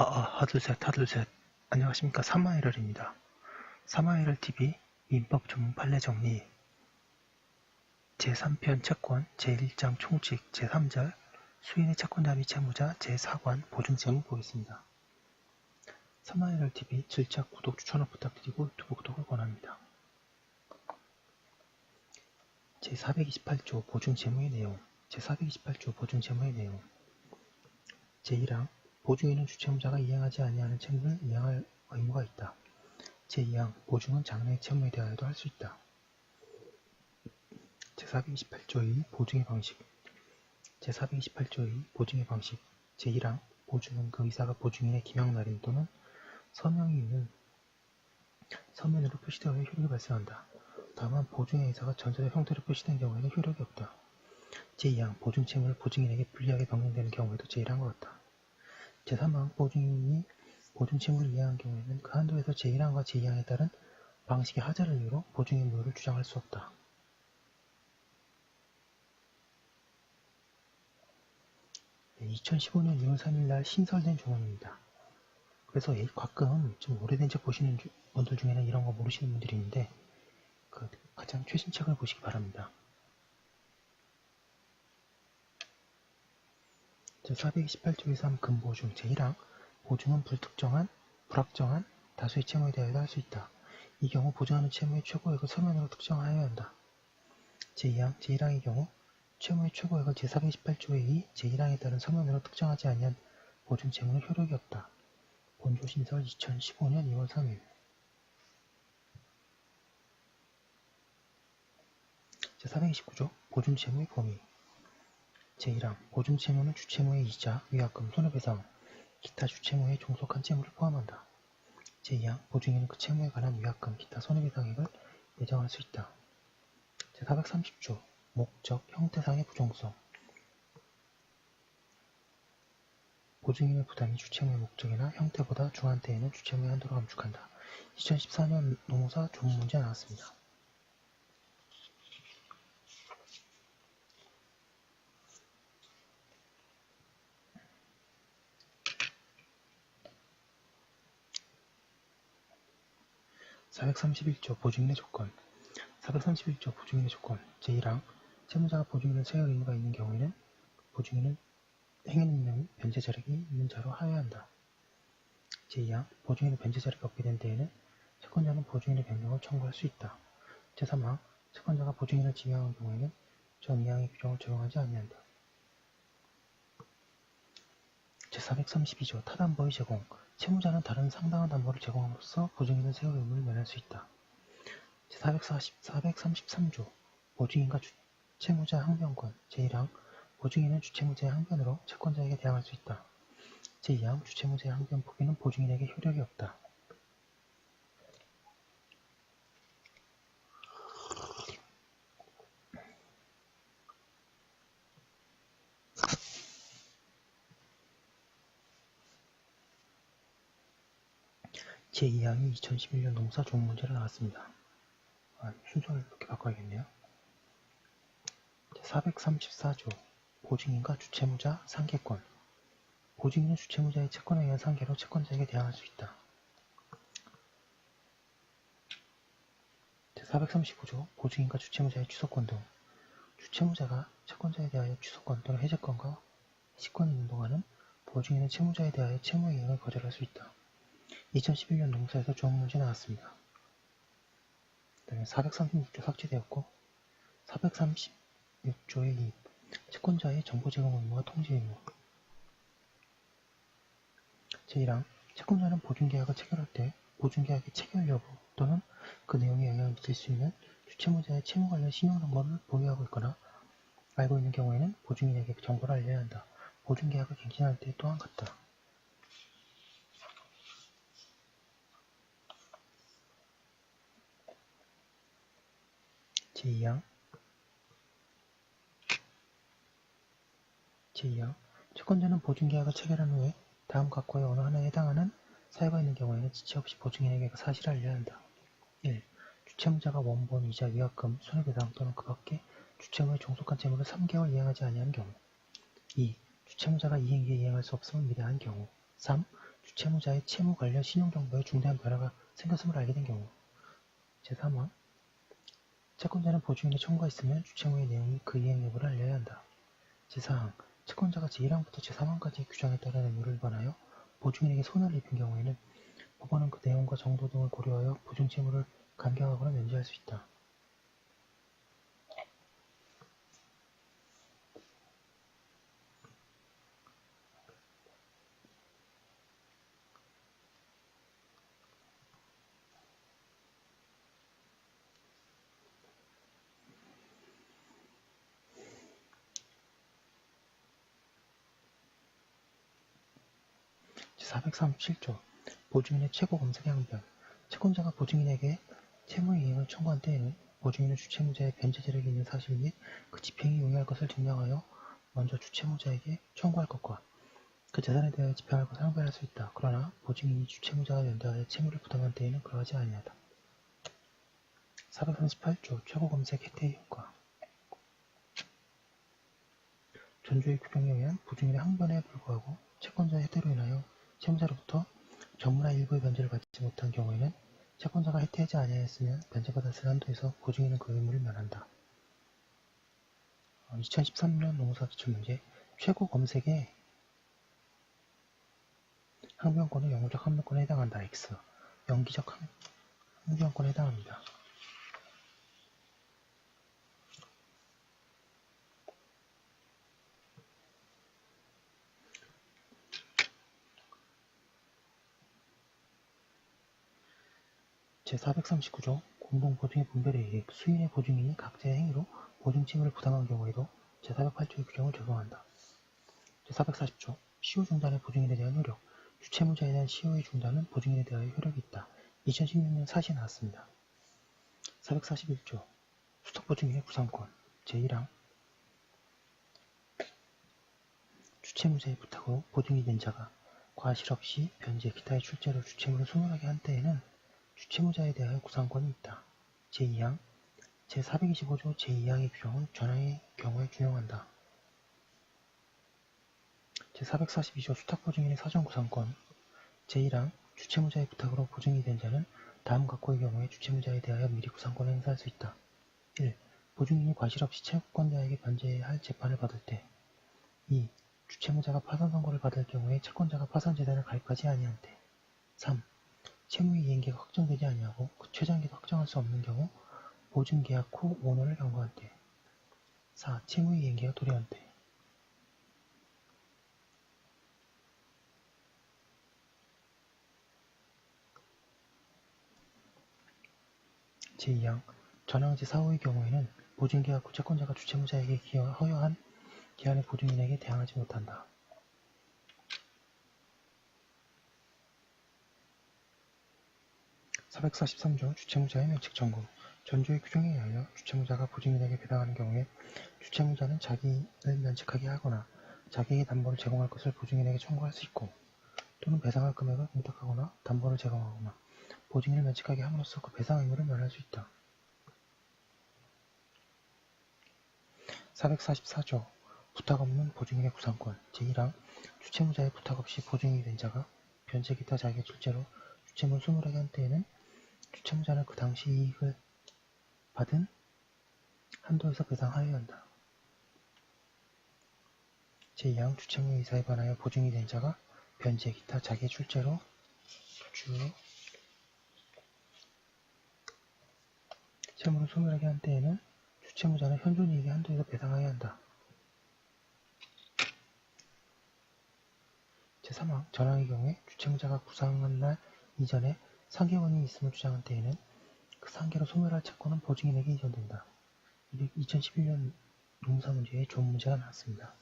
아, 아, 하둘셋, 하둘셋. 안녕하십니까. 사마이럴입니다. 사마이럴 TV 민법 전문 판례 정리 제3편 채권 제1장 총칙 제3절 수인의 채권자 및 채무자 제4관 보증제목 보겠습니다. 사마이럴 TV 질책 구독 추천을 부탁드리고 유튜브 구독을 권합니다. 제428조 보증제목의 내용 제428조 보증제목의 내용 제1항 보증인은 주채무자가 이행하지 아니하는 채무를 이행할 의무가 있다. 제2항 보증은 장래의 채무에 대하여도 할 수 있다. 제428조 2 보증의 방식 제428조 2 보증의 방식 제1항 보증은 그 의사가 보증인의 기명날인 또는 서명이 있는 서면으로 표시되어 효력이 발생한다. 다만 보증의 의사가 전자적 형태로 표시된 경우에는 효력이 없다. 제2항 보증 채무를 보증인에게 불리하게 변경되는 경우에도 제1항과 같다. 제3항 보증인이 보증 채무를 이해한 경우에는 그 한도에서 제1항과 제2항에 따른 방식의 하자를 이유로 보증의 무효를 주장할 수 없다. 네, 2015년 2월 3일 날 신설된 조문입니다. 그래서 가끔 좀 오래된 책 보시는 분들 중에는 이런 거 모르시는 분들이 있는데 그 가장 최신 책을 보시기 바랍니다. 제428조의 3 근보증 제1항 보증은 불특정한, 불확정한 다수의 채무에 대하여 할수 있다. 이 경우 보증하는 채무의 최고액을 서면으로 특정하여야 한다. 제2항, 제1항의 경우 채무의 최고액을 제428조의 2, 제1항에 따른 서면으로 특정하지 아니한 보증 채무는 효력이 없다. 본조신설 2015년 2월 3일 제429조 보증 채무의 범위 제1항 보증 채무는 주채무의 이자, 위약금, 손해배상, 기타 주채무에 종속한 채무를 포함한다. 제2항 보증인은 그 채무에 관한 위약금, 기타 손해배상액을 예정할 수 있다. 제430조 목적, 형태상의 부정성 보증인의 부담이 주채무의 목적이나 형태보다 중한 때에는 주채무의 한도를 감축한다. 2014년 노무사 조문 문제 나왔습니다. 431조 보증인의 조건 431조 보증인의 조건 제1항 채무자가 보증인을 세울 의무가 있는 경우에는 보증인은 행위능력 및 변제 자력이 있는 자로 하여야 한다. 제2항 보증인의 변제 자력이 없게 된 때에는 채권자는 보증인의 변경을 청구할 수 있다. 제3항 채권자가 보증인을 지명한 경우에는 전 2항의 규정을 적용하지 아니한다. 제 432조 타담보의 제공 채무자는 다른 상당한 담보를 제공함으로써 보증인은 세울 의무를 면할 수 있다. 제440, 433조 보증인과 주, 채무자 항변권 제1항 보증인은 주채무자의 항변으로 채권자에게 대항할 수 있다. 제2항 주채무자의 항변 포기는 보증인에게 효력이 없다. 제2항이 2011년 농사 좋은 문제로 나왔습니다. 아, 순서를 이렇게 바꿔야겠네요. 제434조 보증인과 주채무자 상계권 보증인은 주채무자의 채권에 의한 상계로 채권자에게 대항할 수 있다. 제435조 보증인과 주채무자의 취소권 등 주채무자가 채권자에 대하여 취소권 또는 해제권과 해지권이 있는 동안은 보증인은 채무자에 대하여 채무 이행을 거절할 수 있다. 2011년 농사에서 좋은 문제 나왔습니다. 그 다음에 436조 삭제되었고 436조의 2 채권자의 정보 제공 의무와 통지 의무 제1항 채권자는 보증계약을 체결할 때 보증계약의 체결 여부 또는 그 내용에 영향을 미칠 수 있는 주채무자의 채무 관련 신용정보를 보유하고 있거나 알고 있는 경우에는 보증인에게 그 정보를 알려야 한다. 보증계약을 갱신할 때 또한 같다. 제2항 제2항 채권자는 보증계약을 체결한 후에 다음 각과의 어느 하나에 해당하는 사유가 있는 경우에는 지체 없이 보증인에게 그 사실을 알려야 한다. 1. 주채무자가 원본, 이자, 위약금, 손해배상 또는 그 밖에 주채무의 종속한 채무를 3개월 이행하지 아니한 경우 2. 주채무자가 이행기에 이행할 수 없음을 미래한 경우 3. 주채무자의 채무 관련 신용정보에 중대한 변화가 생겼음을 알게 된 경우 제3원 채권자는 보증인의 청구가 있으면 주채무의 내용이 그 이행 여부를 알려야 한다. 제4항 채권자가 제1항부터 제3항까지의 규정에 따른 의무를 위반하여 보증인에게 손해를 입힌 경우에는 법원은 그 내용과 정도 등을 고려하여 보증채무를 간경하거나 면제할 수 있다. 437조 보증인의 최고 검색의 항변 채권자가 보증인에게 채무 이행을 청구한 때에는 보증인은 주채무자의 변제 재력이 있는 사실 및 그 집행이 용이할 것을 증명하여 먼저 주채무자에게 청구할 것과 그 재산에 대하여 집행할 것을 항변할 수 있다. 그러나 보증인이 주채무자와 연대하여 채무를 부담한 때에는 그러하지 아니하다. 438조 최고검색 혜택의 효과 전조의 규정에 의한 보증인의 항변에 불구하고 채권자의 혜택으로 인하여 채무자로부터 전문화 일부의 변제를 받지 못한 경우에는 채권자가 혜택하지 아니하였으면 변제받았을 한도에서 보증인은 그 의무를 면한다. 2013년 농사 기출문제 최고 검색의 항변권은 영구적 항변권에 해당한다. X 연기적 항변권에 해당합니다. 제439조 공동보증의 분별의 이익 수인의 보증인이 각자의 행위로 보증책임을 부담한 경우에도 제408조의 규정을 적용한다. 제440조 시효 중단의 보증인에 대한 효력 주채무자에 대한 시효의 중단은 보증인에 대하여 효력이 있다. 2016년 사시에 나왔습니다. 441조 수탁보증인의 구상권 제1항 주채무자의 부탁으로 보증이 된 자가 과실 없이 변제 기타의 출제로 주채무를 소멸하게 한 때에는 주채무자에 대하여 구상권이 있다. 제2항 제425조 제2항의 규정은 전항의 경우에 준용한다. 제442조 수탁보증인의 사전구상권 제1항 주채무자의 부탁으로 보증이 된 자는 다음 각호의 경우에 주채무자에 대하여 미리 구상권을 행사할 수 있다. 1. 보증인이 과실 없이 채권자에게 변제해야 할 재판을 받을 때 2. 주채무자가 파산 선고를 받을 경우에 채권자가 파산 재단을 가입하지 아니한 때 3. 채무의 이행기가 확정되지 아니하고 그 최장기도 확정할 수 없는 경우 보증계약 후 5년을 경과할 때 4. 채무의 이행기가 도래한 때 제2항 전항 제4호의 경우에는 보증계약 후 채권자가 주채무자에게 허여한 기한의 보증인에게 대항하지 못한다. 443조 주채무자의 면책 청구 전조의 규정에 의하여 주채무자가 보증인에게 배당하는 경우에 주채무자는 자기를 면책하게 하거나 자기에게 담보를 제공할 것을 보증인에게 청구할 수 있고 또는 배상할 금액을 공탁하거나 담보를 제공하거나 보증인을 면책하게 함으로써 그 배상 의무를 면할 수 있다. 444조 부탁 없는 보증인의 구상권 제1항 주채무자의 부탁 없이 보증인이 된 자가 변제 기타 자기의 출제로 주채무를 소멸하게 한 때에는 주청자는 그 당시 이익을 받은 한도에서 배상하여야 한다. 제2항 주청의 의사에 반하여 보증이 된 자가 변제 기타 자기의 출제로 주 채무를 소멸하게 한 때에는 주채무자는 현존이익의 한도에서 배상하여야 한다. 제3항 전항의 경우에 주채무자가 구상한 날 이전에 상계원이 있음을 주장한 때에는 그 상계로 소멸할 채권은 보증인에게 이전된다. 2011년 농사문제에 좋은 문제가 나왔습니다.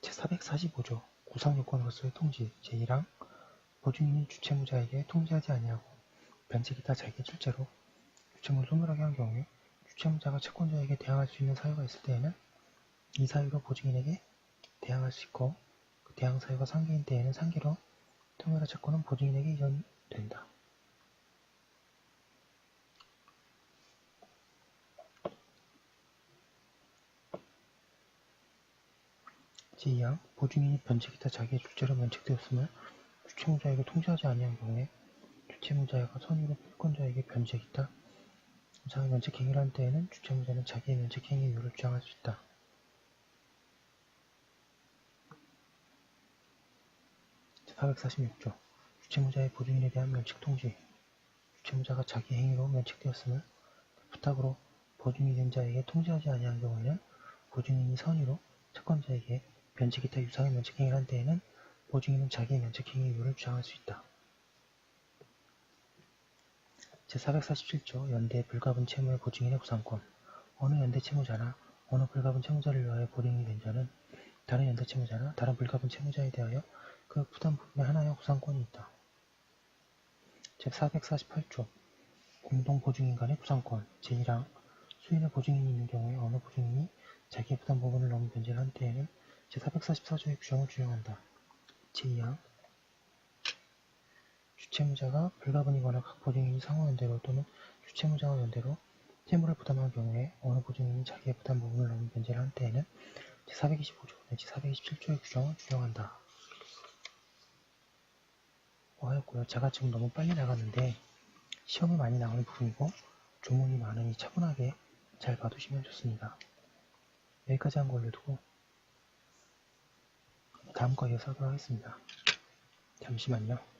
제445조 구상요건으로서의 통지 제1항 보증인이 주채무자에게 통지하지 아니하고 변제기타 자기의 출제로 주채무를 소멸하게 한 경우에 주채무자가 채권자에게 대항할 수 있는 사유가 있을 때에는 이 사유로 보증인에게 대항할 수 있고 그 대항 사유가 상계인 때에는 상계로 통일화 채권은 보증인에게 이전된다. 제2항 보증인이 변칙이다 자기의 주체로 면책되었음을 주체무자에게 통지하지 아니한 경우에 주체무자가 선의로 필권자에게 변책이다 자기 면책행위를 한 때에는 주체무자는 자기의 면책행위 이유를 주장할 수 있다. 제 446조 주체무자의 보증인에 대한 면책 통지 주체무자가 자기 행위로 면책되었음을 부탁으로 보증이 된 자에게 통지하지 아니한 경우에는 보증인이 선의로 채권자에게 면책이타 유상의 면책행위를 한 때에는 보증인은 자기의 면책행위 이유를 주장할 수 있다. 제447조 연대 불가분 채무의 보증인의 구상권 어느 연대 채무자나 어느 불가분 채무자를 위하여 보증이 된 자는 다른 연대 채무자나 다른 불가분 채무자에 대하여 그 부담 부분의 하나의 구상권이 있다. 제448조 공동보증인 간의 구상권 제1항 수인의 보증인이 있는 경우에 어느 보증인이 자기의 부담 부분을 넘은 변제를 한 때에는 제444조의 규정을 준용한다. 제2항 주채무자가 불가분이거나 각 보증인이 상호연대로 또는 주채무자와 연대로 채무를 부담한 경우에 어느 보증인이 자기의 부담 부분을 넘은 변제를 한 때에는 제425조 내지 427조의 규정을 준용한다. 뭐 하였고요. 제가 지금 너무 빨리 나갔는데 시험에 많이 나오는 부분이고 조문이 많으니 차분하게 잘 봐두시면 좋습니다. 여기까지 한 걸로 두고 다음 거 이어서 하도록 하겠습니다. 잠시만요.